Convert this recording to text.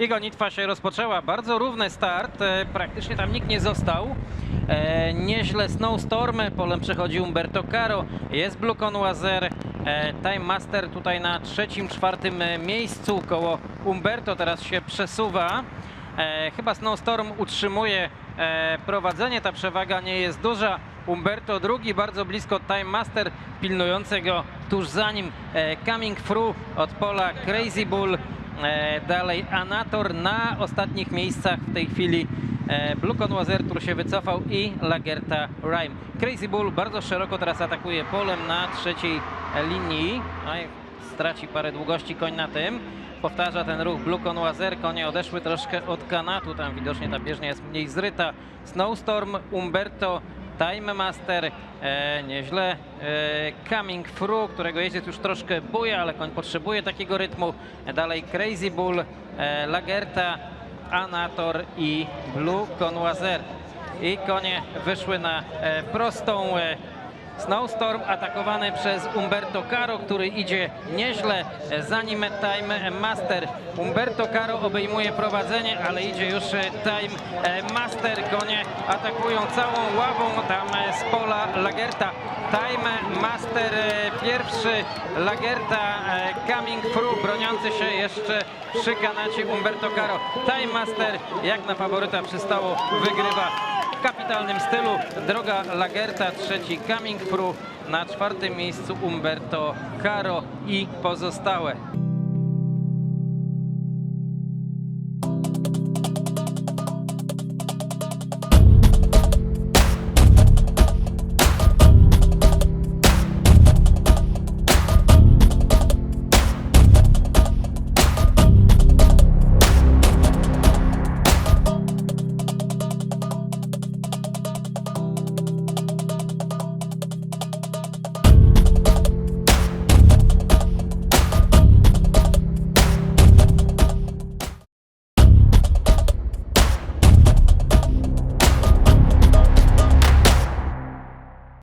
i gonitwa się rozpoczęła. Bardzo równy start, e, praktycznie tam nikt nie został. E, nieźle Snowstorm, polem przechodzi Umberto Caro, jest Blue Conwazer, e, Time Master tutaj na trzecim, czwartym miejscu koło Umberto teraz się przesuwa. Chyba Snowstorm utrzymuje prowadzenie, ta przewaga nie jest duża. Umberto drugi, bardzo blisko Time Master, pilnującego tuż za nim Coming Through od pola Crazy Bull. E, dalej Anator na ostatnich miejscach w tej chwili e, Blue Conwazer, który się wycofał i Lagerta Rhyme. Crazy Bull bardzo szeroko teraz atakuje polem na trzeciej linii. No straci parę długości koń na tym. Powtarza ten ruch Blue Conwazer, konie odeszły troszkę od kanatu, tam widocznie ta bieżnia jest mniej zryta. Snowstorm, Umberto, Time Master, e, nieźle. E, Coming Through, którego jeździec już troszkę buja, ale koń potrzebuje takiego rytmu. Dalej Crazy Bull, e, Lagerta, Anator i Blue Conwazer. I konie wyszły na e, prostą. E, Snowstorm atakowany przez Umberto Caro, który idzie nieźle za nim Time Master. Umberto Caro obejmuje prowadzenie, ale idzie już Time Master. Konie atakują całą ławą tam z pola Lagerta. Time Master pierwszy, Lagerta e, Coming Through, broniący się jeszcze przy kanacie Umberto Caro. Time Master, jak na faworyta przystało, wygrywa w kapitalnym stylu. Droga Lagerta, trzeci Coming Through, na czwartym miejscu Umberto Caro i pozostałe.